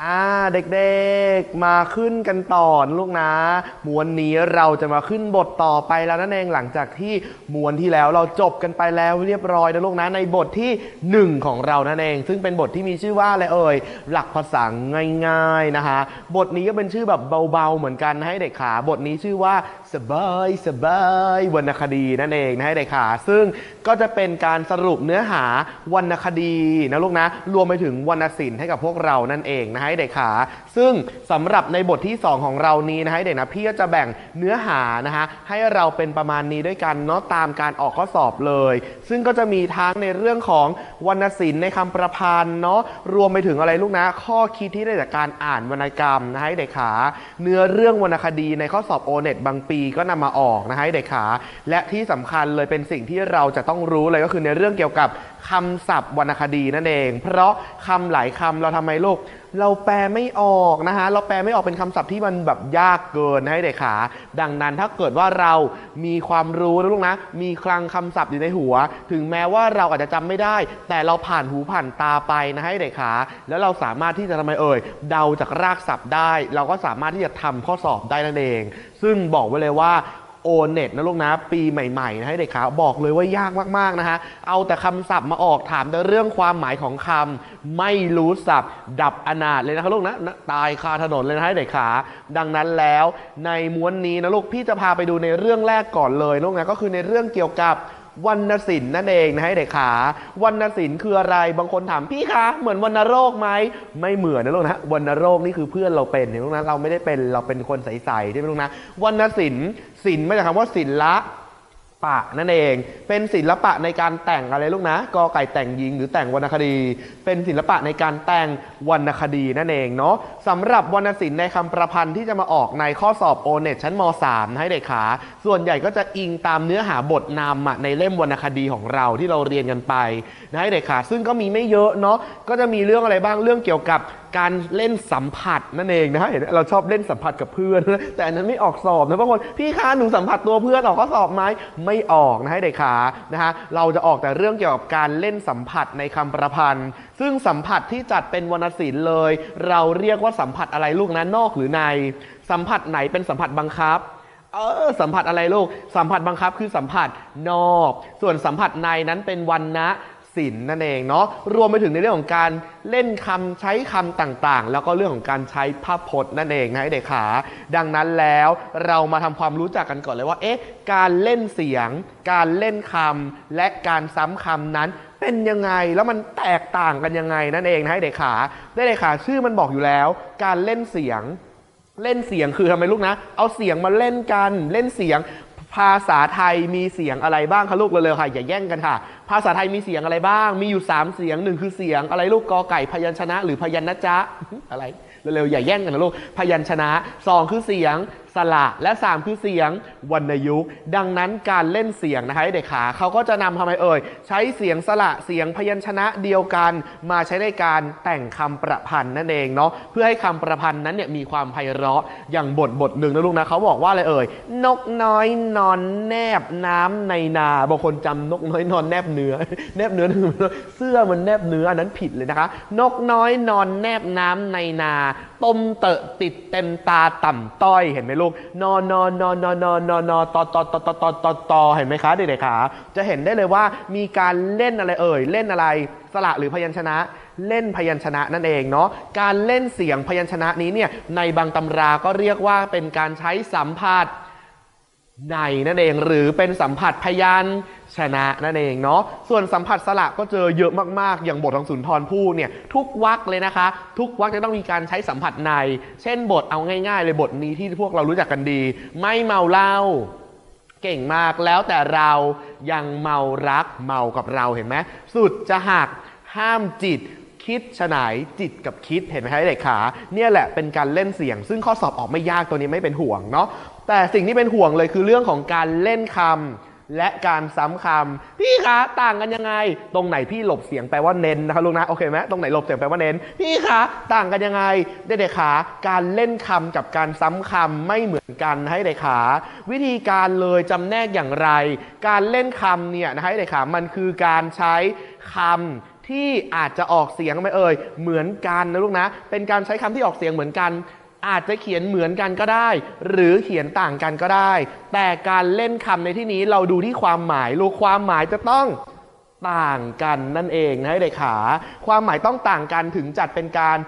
อ่าเด็กๆมาขึ้นกันต่อลูกนะม้วนนี้เราจะมาขึ้นบทต่อไปแล้วนั่นเองหลังจากที่ม้วนที่แล้วเราจบกันไปแล้วเรียบร้อยนะลูกนะในบทที่หนึ่งของเรานั่นเอง ซึ่งเป็นบทที่มีชื่อว่าอะไรเอ่ยหลักภาษาง่ายๆนะคะบทนี้ก็เป็นชื่อแบบเบาๆเหมือนกันให้เด็กขาบทนี้ชื่อว่า สบายสบายวรรณคดีนั่นเองนะให้เด็กขาซึ่งก็จะเป็นการสรุปเนื้อหาวรรณคดีนะลูกนะ รวมไปถึงวรรณศิลป์ให้กับพวกเรานั่นเองนะให้เด็กขาซึ่งสำหรับในบทที่ 2 ของเรานี้นะให้เด็กนะพี่ก็จะแบ่งเนื้อหานะฮะให้เราเป็นประมาณนี้ด้วยกันเนาะตามการออกข้อสอบเลย ซึ่งก็จะมีทั้งในเรื่องของวรรณศิลป์ในคำประพันธ์เนาะรวมไปถึงอะไรลูกนะ ข้อคิดที่ได้จากการอ่านวรรณกรรมนะให้เด็กขาเนื้อเรื่องวรรณคดีในข้อสอบโอเน็ตบางปีก็นำมาออกนะฮะเด็กขา และที่สำคัญเลยเป็นสิ่งที่เราจะต้องรู้เลยก็คือในเรื่องเกี่ยวกับ คำศัพท์วรรณคดีนั่นเอง เพราะคำหลายคำเราทำไมลูก เราแปลไม่ออกนะฮะ เราแปลไม่ออกเป็นคำศัพท์ที่มันแบบยากเกินนะให้เด็กขา ดังนั้นถ้าเกิดว่าเรามีความรู้นะลูกนะ มีคลังคำศัพท์อยู่ในหัว ถึงแม้ว่าเราอาจจะจำไม่ได้ แต่เราผ่านหูผ่านตาไปนะให้เด็กขา แล้วเราสามารถที่จะทำไมเอ่ย เดาจากรากศัพท์ได้ เราก็สามารถที่จะทำข้อสอบได้นั่นเอง ซึ่งบอกไว้เลยว่า โอเน็ตนะลูกนะ ปีใหม่ๆนะให้เด็กขาบอกเลยว่ายากมากๆนะฮะ เอาแต่คำศัพท์มาออกถามแต่เรื่องความหมายของคำไม่รู้ศัพท์ ดับอนาถเลยนะครับลูกนะนะ ตายคาถนนเลยนะให้เด็กขา ดังนั้นแล้วในม้วนนี้นะลูกพี่จะพาไปดูในเรื่องแรกก่อนเลยลูกนะก็คือในเรื่องเกี่ยวกับ วรรณศิลป์นั่นเองนะให้เด็กขาวรรณศิลป์คืออะไรบางคนถามพี่คะเหมือนวรรณโรคไหมไม่เหมือนนะลูกนะวรรณโรคนี่คือเพื่อนเราเป็นเห็นลูกนะเราไม่ได้เป็นเราเป็นคนใสๆใช่ไหมลูกนะวรรณศิลป์ศิลป์มาจากคำว่าศิละ ปะนั่นเอง เป็นศิลปะในการแต่งอะไรลูกนะกอไก่แต่งหญิงหรือแต่งวรรณคดี เป็นศิลปะในการแต่งวรรณคดีนั่นเองเนาะสำหรับวรรณศิลป์ในคำประพันธ์ที่จะมาออกในข้อสอบโอเน็ตชั้นม .3 ให้เด็กขา ส่วนใหญ่ก็จะอิงตามเนื้อหาบทนำในเล่มวรรณคดีของเราที่เราเรียนกันไปนะให้เด็กขาซึ่งก็มีไม่เยอะเนาะก็จะมีเรื่องอะไรบ้างเรื่องเกี่ยวกับ การเล่นสัมผัสนั่นเองนะฮะเห็นไหมเราชอบเล่นสัมผัสกับเพื่อน แต่อันนั้นไม่ออกสอบนะบางคนพี่คะหนูสัมผัสตัวเพื่อนออกข้อสอบไหมไม่ออกนะให้เด็กขานะฮะเราจะออกแต่เรื่องเกี่ยวกับการเล่นสัมผัสในคำประพันธ์ ซึ่งสัมผัสที่จัดเป็นวรรณศิลป์เลย เราเรียกว่าสัมผัสอะไรลูกนะนอกหรือใน สัมผัสไหนเป็นสัมผัสบังคับเออสัมผัสอะไรลูก สัมผัสบังคับคือสัมผัสนอก ส่วนสัมผัสในนั้นเป็นวันนะ ศิลนั่นเองเนาะรวมไปถึงในเรื่องของการเล่นคำใช้คำต่างๆ แล้วก็เรื่องของการใช้ภาพพจน์นั่นเองนะเด็กขา ดังนั้นแล้วเรามาทำความรู้จักกันก่อนเลยว่าเอ๊ะการเล่นเสียง การเล่นคำและการซ้ำคำนั้นเป็นยังไงแล้วมันแตกต่างกันยังไงนั่นเองนะให้เด็กขาได้เด็กขาชื่อมันบอกอยู่แล้ว การเล่นเสียงเล่นเสียงคือทำไมลูกนะ เอาเสียงมาเล่นกัน เล่นเสียง ภาษาไทยมีเสียงอะไรบ้างคะลูกเร็วๆค่ะอย่าแย่งกันค่ะ ภาษาไทยมีเสียงอะไรบ้าง มีอยู่ 3 เสียงหนึ่งคือเสียงอะไรลูกกอไก่พยัญชนะ หรือพยัญนะจ๊ะอะไรเร็วๆอย่าแย่งกันนะลูกพยัญชนะ 2 คือเสียง สระและ 3 คือเสียงวรรณยุกต์ดังนั้นการเล่นเสียงนะคะเด็กขาเขาก็จะนำทำไมเอ่ย ใช้เสียงสระเสียงพยัญชนะเดียวกัน มาใช้ในการแต่งคำประพันธ์นั่นเองเนาะเพื่อให้คำประพันธ์นั้นเนี่ยมีความไพเราะอย่างบทบทหนึ่งนะลูกนะเขาบอกว่าอะไรเอ่ย นกน้อยนอนแนบน้ำในนาบางคนจำนกน้อยนอนแนบเนื้อแนบเนื้อเสื้อมันแนบเนื้ออันนั้นผิดเลยนะคะ นกน้อยนอนแนบน้ำในนา ต้มเตอะติดเต็มตาต่ำต้อยเห็นไหมลูกนอนนอนนอนนอนนอนนอนนอนตอตอตอตอตอตอตอเห็นไหมคะเด็กๆคะจะเห็นได้เลยว่ามีการเล่นอะไรเอ่ยเล่นอะไรสระหรือพยัญชนะเล่นพยัญชนะนั่นเองเนาะการเล่นเสียงพยัญชนะนี้เนี่ยในบางตำราก็เรียกว่าเป็นการใช้สัมผัส ในนั่นเองหรือเป็นสัมผัสพยัญชนะนั่นเองเนาะส่วนสัมผัสสระก็เจอเยอะมากๆ อย่างบทของสุนทรภู่เนี่ยทุกวรรคเลยนะคะ ทุกวรรคจะต้องมีการใช้สัมผัสใน เช่นบทเอาง่าย ๆ เลยบทนี้ที่พวกเรารู้จักกันดี ไม่เมาเหล้าเก่งมากแล้วแต่เรายังเมารักเมากับเราเห็นไหมสุดจะหักห้ามจิตคิดฉนายจิตกับคิดเห็นไหมคะเด็กขาเนี่ยแหละเป็นการเล่นเสียง ซึ่งข้อสอบออกไม่ยากตัวนี้ไม่เป็นห่วงเนาะ แต่สิ่งที่เป็นห่วงเลยคือเรื่องของการเล่นคำและการซ้ำคำพี่คะต่างกันยังไง ตรงไหนพี่หลบเสียงแปลว่าเน้นนะคะลูกนะโอเคไหมตรงไหนหลบเสียงแปลว่าเน้น พี่คะต่างกันยังไงเด็กๆขาการเล่นคำกับการซ้ำคำไม่เหมือนกันให้เด็กขา วิธีการเลยจำแนกอย่างไร การเล่นคำเนี่ยนะให้เด็กขามันคือการใช้คำที่อาจจะออกเสียงไหมเอ่ยเหมือนกันนะลูกนะ เป็นการใช้คำที่ออกเสียงเหมือนกัน อาจจะเขียนเหมือนกันก็ได้ หรือเขียนต่างกันก็ได้ แต่การเล่นคำในที่นี้เราดูที่ความหมายลูกความหมายจะต้องต่างกันนั่นเองนะเด็กขา ความหมายต้องต่างกันถึงจัดเป็นการ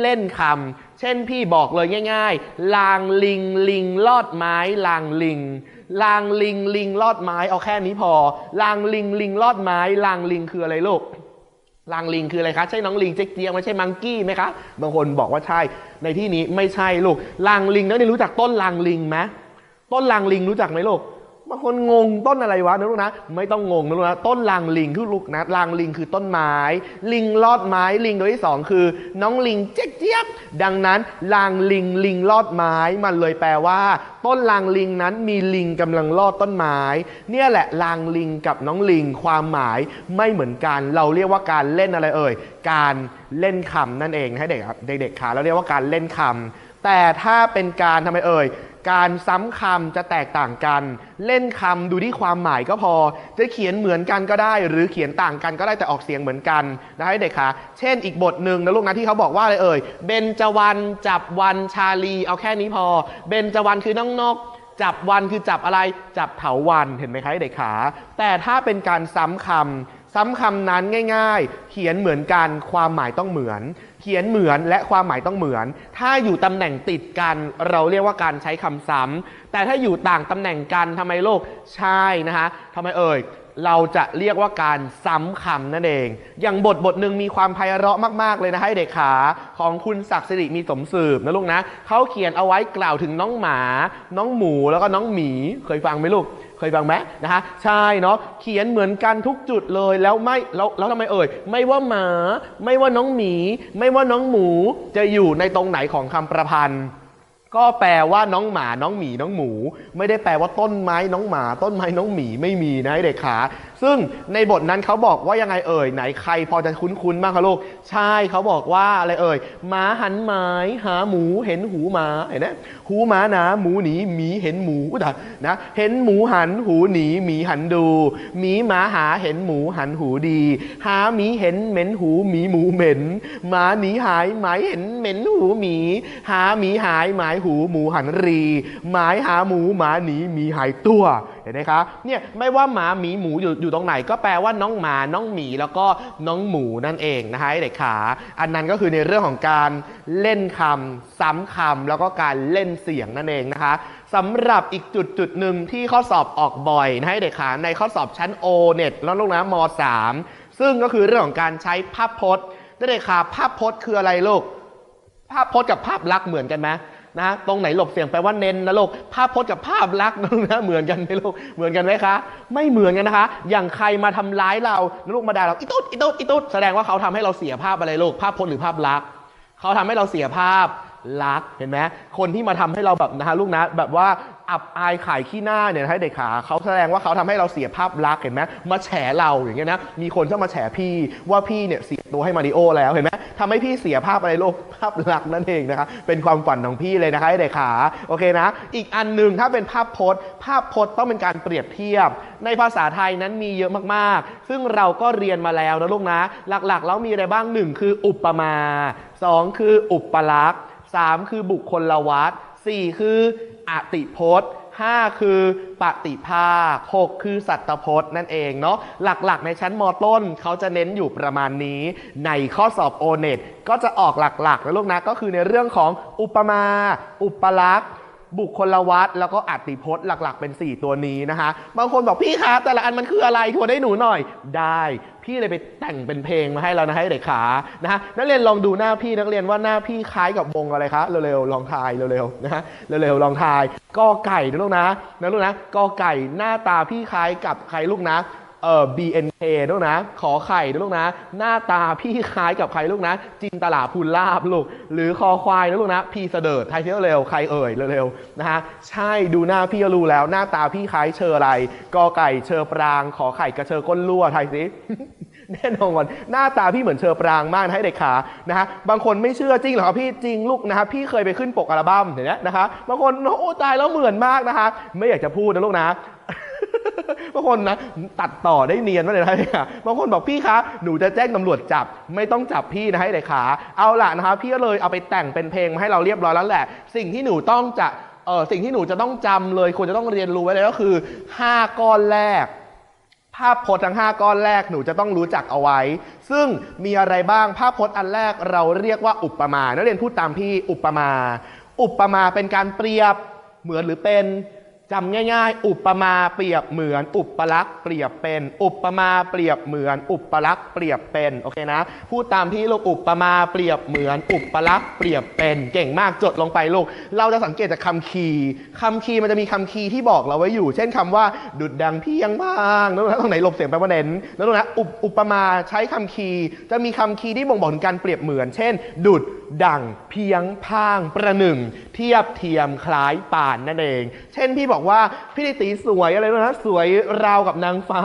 เล่นคำเช่นพี่บอกเลยง่าย ๆ ลางลิงลิงลอดไม้ ลางลิง ลางลิงลิงลอดไม้เอาแค่นี้พอ ลางลิงลิงลอดไม้ ลางลิงคืออะไรลูก ลางลิงคืออะไรคะ ใช่น้องลิงเจ๊กเจียงไม่ใช่มังกี้ไหมคะ บางคนบอกว่าใช่ ในที่นี้ไม่ใช่ลูกลางลิงนักเรียนรู้จักต้นลางลิงไหมต้นลางลิงรู้จักไหมลูก บางคนงงต้นอะไรวะนะลูกนะ ไม่ต้องงงนะลูกนะ ต้นลางลิงคือลูกนะลางลิงคือต้นไม้ ลิงลอดไม้ลิงตัวที่สองคือ น้องลิงเจ๊กเจี๊ยบดังนั้นลางลิงลิงลอดไม้มันเลยแปลว่า ต้นลางลิงนั้นมีลิงกำลังลอดต้นไม้ เนี่ยแหละลางลิงกับน้องลิงความหมายไม่เหมือนกัน เราเรียกว่าการเล่นอะไรเอ่ย การเล่นคำนั่นเองให้เด็กครับเด็กๆค่ะเราเรียกว่าการเล่นคำแต่ถ้าเป็นการทำไมเอ่ย การซ้ำคำจะแตกต่างกัน เล่นคำดูที่ความหมายก็พอ จะเขียนเหมือนกันก็ได้ หรือเขียนต่างกันก็ได้แต่ออกเสียงเหมือนกันนะให้เด็กคะเช่นอีกบทหนึ่งนะลูกนะที่เขาบอกว่าอะไรเอ่ยเบนจวันจับวันชาลี เอาแค่นี้พอ เบนจวันคือน้องนกจับวันคือจับอะไรจับเถาวันเห็นไหมคะเด็กขาแต่ถ้าเป็นการซ้ำคำซ้ำคำนั้นง่าย ๆ เขียนเหมือนกันความหมายต้องเหมือน เขียนเหมือนและความหมายต้องเหมือน ถ้าอยู่ตำแหน่งติดกัน เราเรียกว่าการใช้คำซ้ำ แต่ถ้าอยู่ต่างตำแหน่งกันทำไมโลกใช่นะคะทำไมเอ่ย เราจะเรียกว่าการซ้ำคำนั่นเอง อย่างบทบทหนึ่งมีความไพเราะมาก ๆ เลยนะให้เด็กขา ของคุณศักดิ์สิริมีสมสืบนะลูกนะเขาเขียนเอาไว้กล่าวถึงน้องหมา น้องหมูแล้วก็น้องหมีเคยฟังไหมลูก เคยฟังไหมนะฮะใช่เนาะเขียนเหมือนกันทุกจุดเลยแล้วไม่แล้วแล้วทำไมเอ่ย ไม่ว่าหมา ไม่ว่าน้องหมี ไม่ว่าน้องหมูจะอยู่ในตรงไหนของคำประพันธ์ ก็แปลว่าน้องหมาน้องหมีน้องหมู ไม่ได้แปลว่าต้นไม้น้องหมา ต้นไม้น้องหมีไม่มีนะเด็กขา ซึ่งในบทนั้นเขาบอกว่ายังไงเอ่ยไหนใครพอจะคุ้นๆบ้างคะลูกใช่เขาบอกว่าอะไรเอ่ยหมาหันไม้หาหมูเห็นหูหมาเห็นไหมหูหมาหนาหมูหนีหมีเห็นหมูอุ๊ยตนะเห็นหมูหันหูหนีหมีหันดูหมีหมาหาเห็นหมูหันหูดี หาหมีเห็นเหม็นหูหมีหมูเหม็นหมาหนีหายหมายเห็นเหม็นหูหมีหาหมีหายหมายหูหมูหันรี หมายหาหมูหมาหนีหมีหายตัว เห็นไหมคะเนี่ยไม่ว่าหมาหมีหมูอยู่อยู่ตรงไหน ก็แปลว่าน้องหมาน้องหมีแล้วก็น้องหมูนั่นเองนะคะเด็กขา อันนั้นก็คือในเรื่องของการเล่นคำซ้ำคำแล้วก็การเล่นเสียงนั่นเองนะคะสำหรับอีกจุดจุดหนึ่งที่ข้อสอบออกบ่อยนะให้เด็กขาในข้อสอบชั้น O เน็ตแล้วลูกนะม .3 ซึ่งก็คือเรื่องของการใช้ภาพพจน์เด็กขาภาพพจน์คืออะไรลูก ภาพพจน์กับภาพลักษณ์เหมือนกันไหม นะตรงไหนหลบเสียงแปลว่าเน้นนะลูกภาพพจน์กับภาพลักษณ์นะเหมือนกันไหมลูกเหมือนกันไหมคะ ไม่เหมือนกันนะคะ อย่างใครมาทำร้ายเราลูกมาด่าเราอีตุ๊ดอีตุ๊ดอีตุ๊ดแสดงว่าเขาทำให้เราเสียภาพอะไรลูกภาพพจน์หรือภาพลักษณ์เขาทำให้เราเสียภาพ ลักเห็นไหมคนที่มาทำให้เราแบบนะฮะลูกนะแบบว่าอับอายขายขี้หน้าเนี่ยนะให้เด็กขาเขาแสดงว่าเขาทำให้เราเสียภาพลักษณ์เห็นไหมมาแฉเราอย่างเงี้ยนะมีคนเข้ามาแฉพี่ว่าพี่เนี่ยเสียตัวให้มาริโอแล้วเห็นไหมทำให้พี่เสียภาพอะไรโลกภาพลักษณ์นั่นเองนะคะเป็นความฝันของพี่เลยนะคะให้เด็กขาโอเคนะ อีกอันหนึ่งถ้าเป็นภาพพจน์ ภาพพจน์ต้องเป็นการเปรียบเทียบ ในภาษาไทยนั้นมีเยอะมากๆ ซึ่งเราก็เรียนมาแล้วนะลูกนะ หลักๆ แล้วมีอะไรบ้างหนึ่งคืออุปมาสองคืออุปลักษณ์ สามคือบุคคลวัดสี่คืออติพจน์ 5 คือปฏิภาค6คือสัตพจน์นั่นเองเนาะหลักๆ ในชั้นมต้นเขาจะเน้นอยู่ประมาณนี้ ในข้อสอบโอเน็ตก็จะออกหลักๆนะลูกนะก็คือในเรื่องของอุปมา อุปลักษณ์ บุคคลวัตรแล้วก็อัติพจน์หลัก ๆ เป็น 4 ตัวนี้นะคะ บางคนบอกพี่คะแต่ละอันมันคืออะไรทวนให้หนูหน่อย ได้ พี่เลยไปแต่งเป็นเพลงมาให้เรานะให้เด็กขานะฮะนักเรียนลองดูหน้าพี่นักเรียนว่าหน้าพี่คล้ายกับวงอะไรคะเร็วๆลองทายเร็วๆนะฮะเร็วๆลองทายกอไก่นะลูกนะนะลูกนะกอไก่หน้าตาพี่คล้ายกับใครลูกนะ เอ่อ BNK ลูกนะ ขอไข่นะลูกนะ หน้าตาพี่คล้ายกับใครลูกนะ จินตลาภูลลาบลูก หรือคอควายนะลูกนะ พีเสดิร์ดไทยเที่ยวเร็ว ใครเอ่ยเร็วๆนะฮะ ใช่ดูหน้าพี่ก็รู้แล้ว หน้าตาพี่คล้ายเชออะไรกอไก่เชอปราง ขอไข่กระเชอก้นรั่วไทยสิแน่นอนหน้าตาพี่เหมือนเชอปรางมากนะให้เด็กขานะฮะบางคนไม่เชื่อจริงเหรอครับพี่จริงลูกนะครับพี่เคยไปขึ้นปกอัลบั้มเห็นไหมนะคะบางคนโอ้ตายแล้วเหมือนมากนะคะไม่อยากจะพูดนะลูกนะ บางคนนะตัดต่อได้เนียนมากเลยนะเนี่ยบางคนบอกพี่คะหนูจะแจ้งตำรวจจับไม่ต้องจับพี่นะให้เด็กขาเอาล่ะนะคะพี่ก็เลยเอาไปแต่งเป็นเพลงมาให้เราเรียบร้อยแล้วแหละ สิ่งที่หนูต้องจะเออสิ่งที่หนูจะต้องจำเลยควรจะต้องเรียนรู้ไว้เลยก็คือ 5 ก้อนแรก ภาพพจน์ทั้ง 5 ก้อนแรกหนูจะต้องรู้จักเอาไว้ ซึ่งมีอะไรบ้างภาพพจน์อันแรกเราเรียกว่าอุปมา นักเรียนพูดตามพี่อุปมา อุปมาเป็นการเปรียบเหมือนหรือเป็น จำง่ายๆ อุปมาเปรียบเหมือน อุปลักษณ์เปรียบเป็น อุปมาเปรียบเหมือน อุปลักษณ์เปรียบเป็น โอเคนะ พูดตามพี่ลูกอุปมาเปรียบเหมือน อุปลักษณ์เปรียบเป็น เก่งมากจดลงไปลูก เราจะสังเกตจากคำคีย์คำคีย์มันจะมีคำคีย์ที่บอกเราไว้อยู่ เช่นคำว่า ดุดดังเพียงพางนั่นนะตรงไหนหลบเสียงแปว่าเน้นนั่นนะอุปอุปมาใช้คำคีย์จะมีคำคีย์ที่บ่งบอกถึงการเปรียบเหมือน เช่น ดุดดังเพียงพางประหนึ่ง เทียบเทียมคล้ายป่านนั่นเอง เช่นพี่บอกว่าพี่นิติสวยอะไรนะสวยราวกับนางฟ้า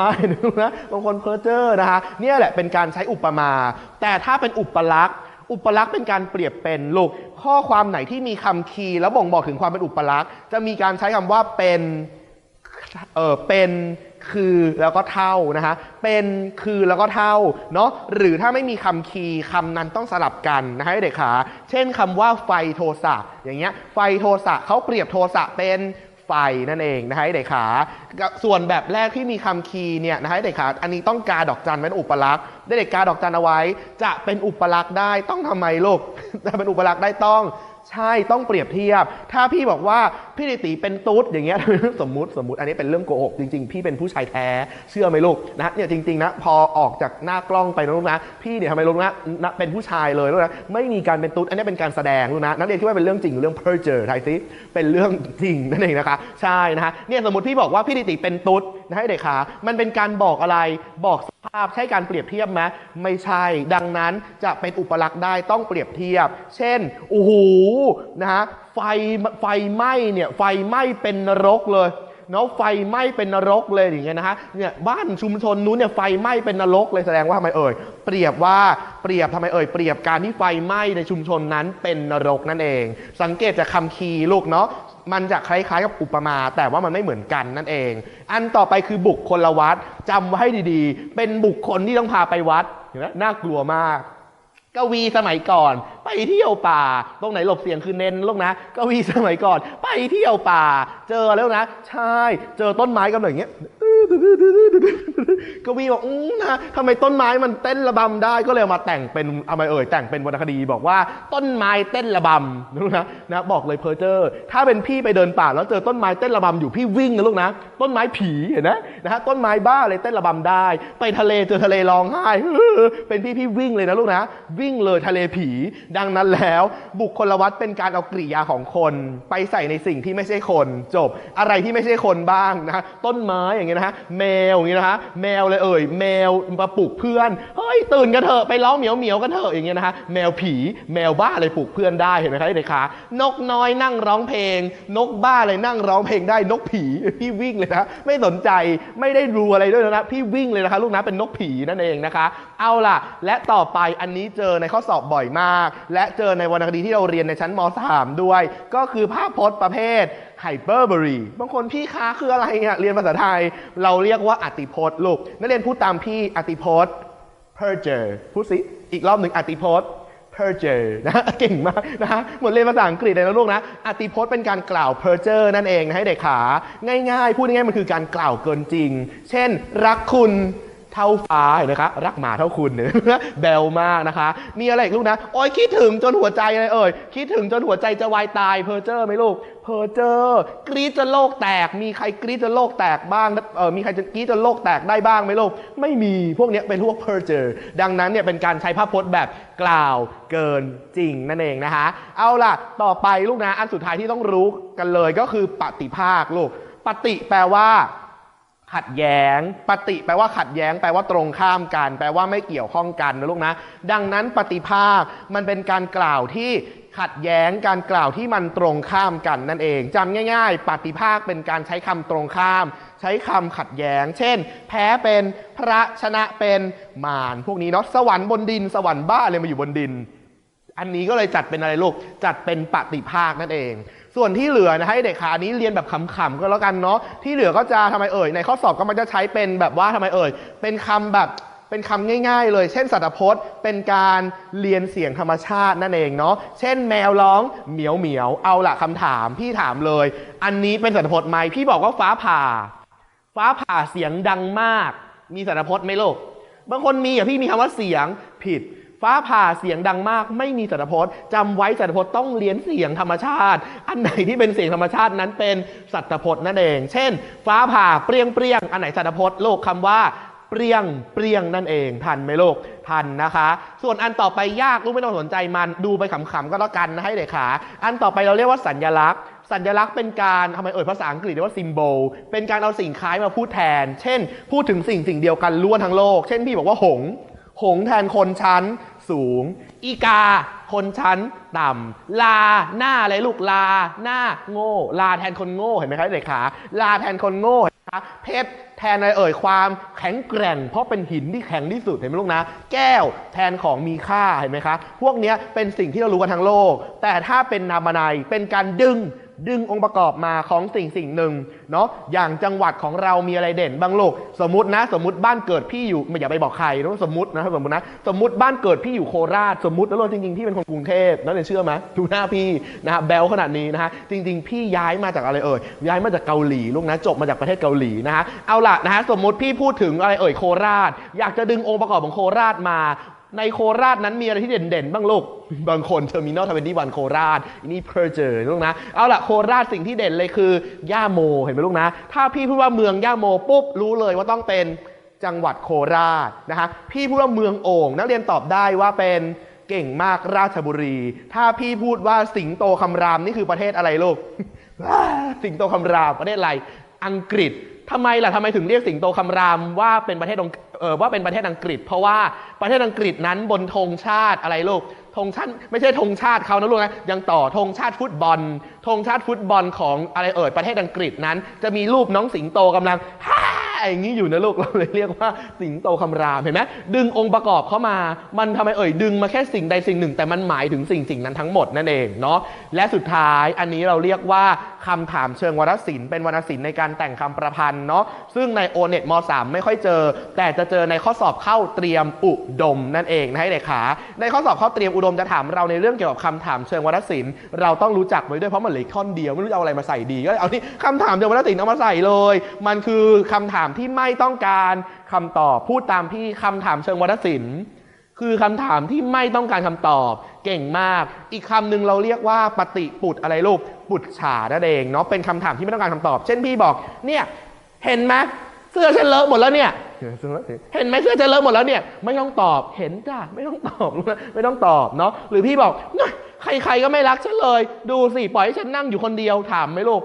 นะบางคนเพ้อเจ้อนะคะเนี่ยแหละเป็นการใช้อุปมา แต่ถ้าเป็นอุปลักษณ์อุปลักษณ์เป็นการเปรียบเป็นลูกข้อความไหนที่มีคำคีย์แล้วบ่งบอกถึงความเป็นอุปลักษณ์ จะมีการใช้คำว่าเป็นเออเป็นคือแล้วก็เท่านะฮะเป็นคือแล้วก็เท่าเนาะหรือถ้าไม่มีคำคีย์คำนั้นต้องสลับกันนะฮะเด็กขาเช่นคำว่าไฟโทสะอย่างเงี้ยไฟโทสะเขาเปรียบโทสะเป็น ไฟนั่นเองนะฮะเด็กขา ส่วนแบบแรกที่มีคำคีย์เนี่ยนะฮะเด็กขา อันนี้ต้องกาดอกจันเป็นอุปลักษณ์ได้เด็กกาดอกจันเอาไว้ จะเป็นอุปลักษณ์ได้ต้องทำไมลูกจะเป็นอุปลักษณ์ได้ต้อง ใช่ต้องเปรียบเทียบ ถ้าพี่บอกว่าพี่ติติเป็นตุ๊ดอย่างเงี้ยสมมุติสมมุติอันนี้เป็นเรื่องโกหกจริงๆ พี่เป็นผู้ชายแท้เชื่อไหมลูกนะเนี่ยจริงๆนะพอออกจากหน้ากล้องไปนะลูกนะพี่เนี่ยทำไมลูกนะนะเป็นผู้ชายเลยลูกนะไม่มีการเป็นตุ๊ดอันนี้เป็นการแสดงลูกนะนักเรียนคิดว่าเป็นเรื่องจริงหรือเรื่องเพ้อเจอทายซิเป็นเรื่องจริงนั่นเองนะคะใช่นะฮะเนี่ยสมมติพี่บอกว่าพี่ติติเป็นตุ๊ด นะให้เด็กขา มันเป็นการบอกอะไร บอกสภาพ ใช่การเปรียบเทียบไหมไม่ใช่ ดังนั้นจะเป็นอุปลักษณ์ได้ต้องเปรียบเทียบ เช่น โอ้โห นะฮะ ไฟ ไฟไหม้เนี่ย ไฟไหม้เป็นนรกเลยเนาะไฟไหม้เป็นนรกเลยอย่างเงี้ยนะฮะเนี่ยบ้านชุมชนนู้นเนี่ยไฟไหม้เป็นนรกเลยแสดงว่าทำไมเอ่ยเปรียบว่าเปรียบทำไมเอ่ยเปรียบการที่ไฟไหม้ในชุมชนนั้นเป็นนรกนั่นเอง สังเกตจากคำคีย์ลูกเนาะ มันจะคล้ายๆกับอุปมา แต่ว่ามันไม่เหมือนกันนั่นเอง อันต่อไปคือบุคคลวัดจำไว้ให้ดีๆ เป็นบุคคลที่ต้องพาไปวัดเห็นไหมน่ากลัวมากกวีสมัยก่อน ไปเที่ยวป่า ตรงไหนหลบเสียงคือเน้นลูกนะกวีสมัยก่อน ไปเที่ยวป่า เจอแล้วนะ ใช่ เจอต้นไม้กำลังอย่างเงี้ย กวีบอกอืมนะทำไมต้นไม้มันเต้นระบำได้ก็เลยเอามาแต่งเป็นเอามาเอ่ยแต่งเป็นวรรณคดีบอกว่าต้นไม้เต้นระบำลูกนะนะบอกเลยเพอเจอร์ถ้าเป็นพี่ไปเดินป่าแล้วเจอต้นไม้เต้นระบำอยู่พี่วิ่งนะลูกนะ ต้นไม้ผีเห็นไหมนะฮะต้นไม้บ้าเลยเต้นระบำได้ ไปทะเลเจอทะเลร้องไห้เป็นพี่พี่วิ่งเลยนะลูกนะ วิ่งเลยทะเลผี ดังนั้นแล้ว บุคคลวัดเป็นการเอากริยาของคน ไปใส่ในสิ่งที่ไม่ใช่คน จบ อะไรที่ไม่ใช่คนบ้างนะฮะต้นไม้อย่างเงี้ยนะฮะแมวอย่างเงี้ยนะฮะแมวเลยเอ่ยแมวมาปลุกเพื่อนเฮ้ยตื่นกันเถอะไปร้องเหมียวเหมียวกันเถอะอย่างเงี้ยนะฮะแมวผีแมวบ้าเลยปลุกเพื่อนได้เห็นไหมครับเด็กขานกน้อยนั่งร้องเพลง นกบ้าเลยนั่งร้องเพลงได้นกผีพี่วิ่งเลยนะไม่สนใจไม่ได้รู้อะไรด้วยนะพี่วิ่งเลยนะคะลูกนะเป็นนกผีนั่นเองนะคะ เอาล่ะ และต่อไปอันนี้เจอในข้อสอบบ่อยมาก และเจอในวรรณคดีที่เราเรียนในชั้นม .3 ด้วย ก็คือภาพพจน์ประเภทไฮเปอร์บรีบางคนพี่ค้าคืออะไรเนี่ยเรียนภาษาไทย เราเรียกว่าอติพจน์ลูก นักเรียนพูดตามพี่อติพจน์ perjure พูดสิ อีกรอบหนึ่งอติพจน์ perjure นะเก่งมากนะฮะเหมือนเรียนภาษาอังกฤษเลยนะลูกนะอติพจน์เป็นการกล่าว perjure นั่นเองนะให้เด็กขา ง่ายๆ พูดง่ายๆมันคือการกล่าวเกินจริง เช่น รักคุณ เท่าฟ้าเห็นไหมคะรักหมาเท่าคุณเนี่ยแบลมากนะคะ มีอะไรอีกลูกนะโอ้ยคิดถึงจนหัวใจเลยเอ่ยคิดถึงจนหัวใจจะวายตายเพอเจอร์ไหมลูกเพอเจอร์กรีดจนโลกแตก มีใครกรีดจนโลกแตกบ้างเออมีใครจะกรีดจนโลกแตกได้บ้างไหมลูกไม่มีพวกเนี้ยเป็นพวกเพอเจอร์ดังนั้นเนี่ยเป็นการใช้ภาพพจน์แบบกล่าวเกินจริงนั่นเองนะคะเอาล่ะต่อไปลูกนะอันสุดท้ายที่ต้องรู้กันเลยก็คือปฏิภาคลูกปฏิแปลว่า ขัดแย้ง ปฏิแปลว่าขัดแย้ง แปลว่าตรงข้ามกัน แปลว่าไม่เกี่ยวข้องกันนะลูกนะ ดังนั้นปฏิภาคมันเป็นการกล่าวที่ขัดแย้งการกล่าวที่มันตรงข้ามกันนั่นเองจำง่าย ๆ ปฏิภาคเป็นการใช้คำตรงข้าม ใช้คำขัดแย้ง เช่น แพ้เป็นพระชนะเป็นมารพวกนี้เนาะสวรรค์บนดิน สวรรค์บ้าเลยมาอยู่บนดิน อันนี้ก็เลยจัดเป็นอะไรลูก จัดเป็นปฏิภาคนั่นเอง ส่วนที่เหลือนะให้เด็กขานนี้เรียนแบบขำๆก็แล้วกันเนาะ ที่เหลือก็จะทำไมเอ่ย ในข้อสอบก็มันจะใช้เป็นแบบว่าทำไมเอ่ย เป็นคำแบบเป็นคำง่ายๆ เลย เช่นสัตพจน์ เป็นการเรียนเสียงธรรมชาตินั่นเองเนาะ เช่นแมวร้องเหมียวเหมียวเอาละคำถามพี่ถามเลย อันนี้เป็นสัตพจน์ไหมพี่บอกว่าฟ้าผ่า ฟ้าผ่าเสียงดังมาก มีสัตพจน์ไหมลูก บางคนมีอะพี่มีคำว่าเสียงผิด ฟ้าผ่าเสียงดังมากไม่มีสัตพจน์จำไว้สัตพจน์ต้องเรียนเสียงธรรมชาติ อันไหนที่เป็นเสียงธรรมชาตินั้นเป็นสัตพจน์นั่นเอง เช่น ฟ้าผ่าเปรี้ยงเปรี้ยงอันไหนสัตพจน์โลกคำว่าเปรี้ยงเปรี้ยงนั่นเองทันไหมโลกทันนะคะ ส่วนอันต่อไปยากลูกไม่ต้องสนใจมันดูไปขำๆก็แล้วกันนะให้เด็กขา อันต่อไปเราเรียกว่าสัญลักษณ์สัญลักษณ์เป็นการทำไมเอ่ยภาษาอังกฤษเรียกว่า symbol เป็นการเอาสิ่งคล้ายมาพูดแทน เช่น พูดถึงสิ่งสิ่งเดียวกันล้วนทั้งโลก เช่นพี่บอกว่าหง หงแทนคนชั้น สูง อีกา คนชั้นต่ำลาหน้าอะไรลูกลาหน้าโง่ ลาแทนคนโง่เห็นไหมครับเด็กขาลาแทนคนโง่เห็นไหมคะเพชรแทนอะไรเอ่ยความแข็งแกร่ง เพราะเป็นหินที่แข็งที่สุดเห็นไหมลูกนะ แก้วแทนของมีค่าเห็นไหมคะ พวกนี้เป็นสิ่งที่เรารู้กันทั้งโลก แต่ถ้าเป็นนามนัยเป็นการดึง ดึงองค์ประกอบมาของสิ่งสิ่งหนึ่งเนาะอย่างจังหวัดของเรามีอะไรเด่นบ้างลูกสมมตินะ สมมติบ้านเกิดพี่อยู่ไม่อย่าไปบอกใครต้องสมมตินะสมมตินะสมมติบ้านเกิดพี่อยู่โคราชสมมติแล้วเราจริงๆพี่เป็นคนกรุงเทพนักเรียเชื่อไหมดูหน้าพี่นะฮะแบลขนาดนี้นะฮะจริง ๆ พี่ย้ายมาจากอะไรเอ่ยย้ายมาจากเกาหลีลูกนะจบมาจากประเทศเกาหลีนะฮะเอาล่ะนะฮะสมมติพี่พูดถึงอะไรเอ่ยโคราช อยากจะดึงองค์ประกอบของโคราชมา ในโคราชนั้นมีอะไรที่เด่นๆ บ้างลูก บางคนเทอร์มินอลทเวนตี้วันโคราชนี่เพอร์เจอร์ลูกนะ เอาล่ะ โคราชสิ่งที่เด่นเลยคือย่าโม เห็นไหมลูกนะ ถ้าพี่พูดว่าเมืองย่าโมปุ๊บรู้เลยว่าต้องเป็นจังหวัดโคราชนะฮะพี่พูดว่าเมืองโอ่งนักเรียนตอบได้ว่าเป็นเก่งมากราชบุรี ถ้าพี่พูดว่าสิงโตคำรามนี่คือประเทศอะไรลูก สิงโตคำรามประเทศอะไร อังกฤษ ทำไมล่ะทำไมถึงเรียกสิงโตคำรามว่าเป็นประเทศองเออว่าเป็นประเทศอังกฤษ เพราะว่าประเทศอังกฤษนั้นบนธงชาติอะไรลูกธงชาติไม่ใช่ธงชาติเขานะลูกนะยังต่อธงชาติฟุตบอลธงชาติฟุตบอลของอะไรเอ่ยประเทศอังกฤษนั้น จะมีรูปน้องสิงโตกำลังฮ่า อย่างนี้อยู่นะลูกเราเลยเรียกว่าสิงโตคำรามเห็นไหมดึงองค์ประกอบเข้ามา มันทำไมเอ่ยดึงมาแค่สิ่งใดสิ่งหนึ่ง แต่มันหมายถึงสิ่งสิ่งนั้นทั้งหมดนั่นเองเนาะและสุดท้ายอันนี้เราเรียกว่าคำถามเชิงวรรณศิลป์เป็นวรรณศิลป์ในการแต่งคำประพันธ์เนาะซึ่งในโอเน็ตม3ไม่ค่อยเจอ แต่จะเจอในข้อสอบเข้าเตรียมอุดมนั่นเองนะให้เด็กขาในข้อสอบเข้าเตรียมอุดมจะถามเราในเรื่องเกี่ยวกับคำถามเชิงวรรณศิลป์เราต้องรู้จักไว้ด้วยเพราะมันเหลือท่อนเดียวไม่รู้จะเอาอะไรมาใส่ดีก็เอาที่คำถามเชิงวรรณศิลป์เอามาใส่เลย มันคือคำถามที่ไม่ต้องการคำตอบ พูดตามพี่คำถามเชิงวรรณศิลป์คือคำถามที่ไม่ต้องการคำตอบ เก่งมาก อีกคำหนึ่งเราเรียกว่าปฏิปุตอะไรลูกปุตฉานั่นเองเนาะเป็นคำถามที่ไม่ต้องการคำตอบ เช่นพี่บอก เนี่ยเห็นไหมเสื้อฉันเลอะหมดแล้วเนี่ย เห็นไหมเสื้อฉันเลอะหมดแล้วเนี่ย ไม่ต้องตอบเห็นจ้ะไม่ต้องตอบไม่ต้องตอบเนาะหรือพี่บอกใครๆก็ไม่รักฉันเลย ดูสิปล่อยให้ฉันนั่งอยู่คนเดียวถามไหมลูก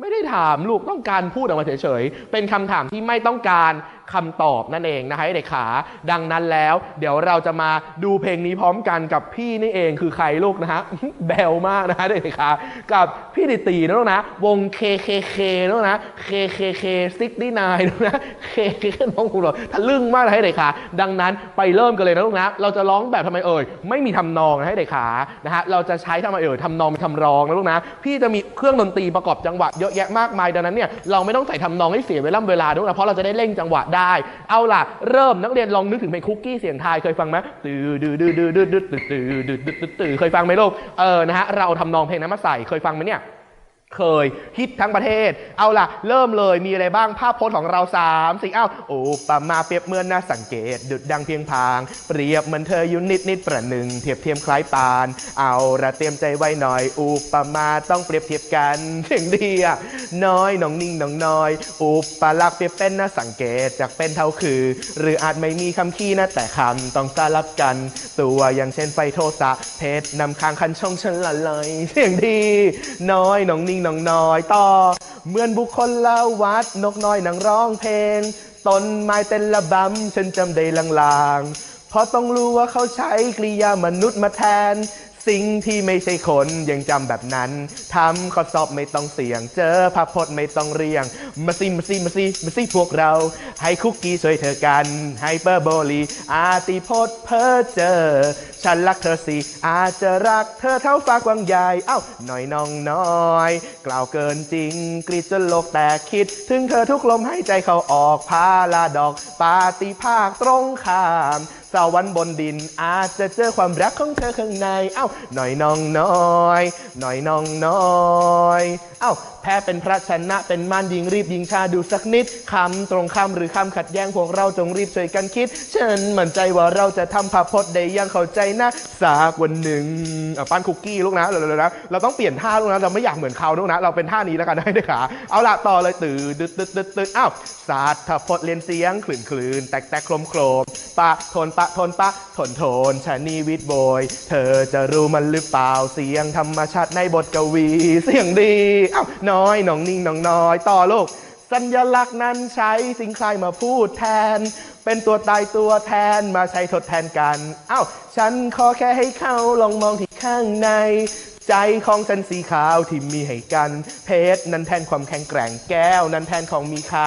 ไม่ได้ถามลูกต้องการพูดออกมาเฉยๆ เป็นคำถามที่ไม่ต้องการคำตอบนั่นเองนะคะเด็กขา ดังนั้นแล้ว เดี๋ยวเราจะมาดูเพลงนี้พร้อมกันกับพี่นี่เองคือใครลูกนะฮะแบลมากนะฮะเด็กขา กับพี่ดิตีนะลูกนะ วง KKK นะลูกนะ KKK 69นะลูกนะ KKK น้องคุณหรอทะลึ่งมากนะให้เด็กขา ดังนั้นไปเริ่มกันเลยนะลูกนะ เราจะร้องแบบทำไมเอ่ยไม่มีทำนองนะให้เด็กขานะฮะเราจะใช้ทำไมเอ่ยทำนองเป็นทำร้องนะลูกนะพี่จะมีเครื่องดนตรีประกอบจังหวะเยอะแยะมากมายดังนั้นเนี่ยเราไม่ต้องใส่ทำนองให้เสียเวลาเวลาด้วยนะเพราะเราจะได้เร่งจังหวะได้ เอาล่ะ เริ่มนักเรียนลองนึกถึงเพลงคุกกี้เสียงไทยเคยฟังไหมตือดื้อดือดือดือดือตือดือดือดือตือเคยฟังไหมลูกเออนะฮะเราทำนองเพลงนั้นมาใส่เคยฟังไหมเนี่ย เคยฮิตทั้งประเทศ เอาล่ะ เริ่มเลยมีอะไรบ้างภาพโพสของเรา3ามสี่อ้าวโอ้ปามาเปรียบเหมือนน่าสังเกต ดุดดังเพียงพาง เปรียบเหมือนเธออยู่นิดนิดประหนึ่งเทียบเทียมคล้ายปาน เอาละเตรียมใจไว้หน่อย อุปมาต้องเปรียบเทียบกันเสียงดีอะน้อยน้องนิ่งน้องน้อย อุปลักษณ์เปรียบเป็นน่าสังเกตจากเป็นเท่าคือ หรืออาจไม่มีคำขี้นะแต่คำต้องสลับกัน ตัวอย่างเช่นไฟโทสะเพชรนำค้างคันช่องฉันละเลยเสียงดี น้อยน้องนิ่งน้องน้อยต่อ เหมือนบุคคลละวัดนกน้อยนางร้องเพลง ต้นไม้เต้นระบำฉันจำได้ลางๆเพราะต้องรู้ว่าเขาใช้กริยามนุษย์มาแทน สิ่งที่ไม่ใช่คนยังจำแบบนั้นทำข้อสอบไม่ต้องเสี่ยง เจอพระพจน์ไม่ต้องเรียง มาสิมาสิมาสิมาสิพวกเรา ให้คุกกี้ช่วยเธอกันไฮเปอร์โบลีอาติพจน์เพอเจอ ฉันรักเธอสิอาจจะรักเธอเท่าฟ้ากว้างใหญ่เอ้าหน่อยน้องน้อย กล่าวเกินจริง กรีดจนโลกแตกคิด ถึงเธอทุกลมหายใจเขาออกพาลาดอก ปาติภาคตรงข้าม สวรรค์บนดิน อาจจะเจอความรักของเธอข้างใน เอ้าหน่อยน้องน้อย หน่อยน้องน้อย เอ้าแพ้เป็นพระชนะเป็นม่ารยิงรีบยิงชาดูสักนิดคำตรงคำหรือคำขัดแย้งพวกเราจงรีบช่วยกันคิดฉันมั่นใจว่าเราจะทำภาพพจน์ได้ยังเข้าใจนะสักวันหนึ่งอะปั้นคุกกี้ลูกนะเร็วๆนะเราต้องเปลี่ยนท่าลูกนะเราไม่อยากเหมือนเขาลูกนะ เราเป็นท่านี้แล้วกันได้ด้วยขาเอาละต่อเลยตื่นตึ๊ดตึ๊ดตึ๊ดตึ๊ดอ้าวศาสตร์พจน์เรียนเสียงคลื่นคลื่นแตกแตกโครมโครมปะทนปะทนปะทนทนชะนีวิทย์โบย เธอจะรู้มันหรือเปล่าเสียงธรรมชาติในบทกวี เสียงดีอ้าวน้อยน้องนิ่งน้องน้อยต่อลูกสัญลักษณ์นั้นใช้สิ่งใครมาพูดแทน เป็นตัวตายตัวแทนมาใช้ทดแทนกัน เอ้า ฉันขอแค่ให้เขาลองมองที่ข้างในใจของฉันสีขาวที่มีให้กัน เพชรนั้นแทนความแข็งแกร่งแก้ว นั้นแทนของมีค่า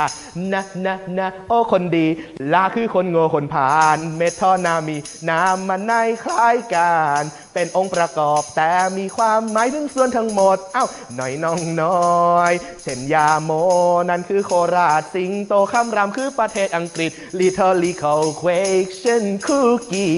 นะนะนะโอ้คนดีลาคือคนโง่คนผ่าน เมทอนามีนามมันในคล้ายกัน เป็นองค์ประกอบแต่มีความหมายถึงส่วนทั้งหมด เอ้าหน่อยน้องน้อยเช่นยาโมนั่นคือโคราชสิงโตคำรามคือประเทศอังกฤษ Litorical Question Cookie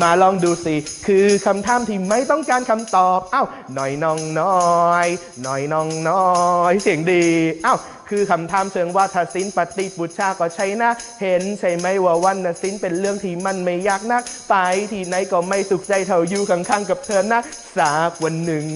มาลองดูสิ คือคำถามที่ไม่ต้องการคำตอบ เอ้าหน่อยน้องน้อย หน่อยน้องน้อย เสียงดีอ้าวคือคำถามเชิงว่าถ้าสินปฏิปุชชาก็ใช่นะ เห็นใช่ไหมว่าวันนะสินเป็นเรื่องที่มันไม่ยากนัก ไปที่ไหนก็ไม่สุขใจเท่าอยู่ข้างๆกับเธอนะสักวันหนึ่ง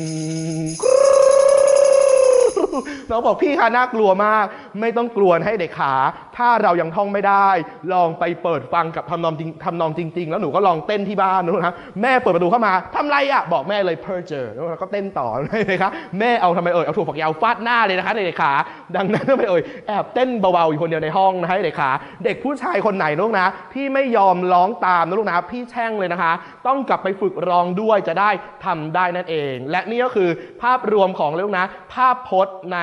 น้องบอกพี่คะน่ากลัวมากไม่ต้องกลัวให้เด็กขา ถ้าเรายังท่องไม่ได้ ลองไปเปิดฟังกับทำนองจริงทำนองจริง ๆ แล้วหนูก็ลองเต้นที่บ้านนะแม่เปิดประตูเข้ามาทำไรอะบอกแม่เลย per เจอแล้วก็เต้นต่อเลยครับแม่เอาทำไมเอ่ยเอาถั่วฝักยาวฟาดหน้าเลยนะคะเด็กขาดังนั้นทำไมเอ่ยแอบเต้นเบาๆอยู่คนเดียวในห้องนะคะเด็กขาเด็กผู้ชายคนไหนลูกนะ ที่ไม่ยอมร้องตามนะลูกนะพี่แช่งเลยนะคะ ต้องกลับไปฝึกร้องด้วยจะได้ทำได้นั่นเอง และนี่ก็คือภาพรวมของลูกนะ ภาพพจน์ใน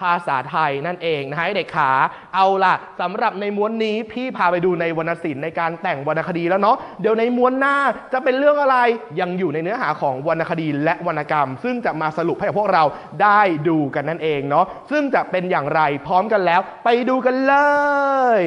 ภาษาไทยนั่นเองนะฮะเด็กขาเอาล่ะสำหรับในม้วนนี้พี่พาไปดูในวรรณศิลป์ในการแต่งวรรณคดีแล้วเนาะเดี๋ยวในม้วนหน้าจะเป็นเรื่องอะไรยังอยู่ในเนื้อหาของวรรณคดีและวรรณกรรม ซึ่งจะมาสรุปให้กับพวกเราได้ดูกันนั่นเองเนาะซึ่งจะเป็นอย่างไรพร้อมกันแล้ว ไปดูกันเลย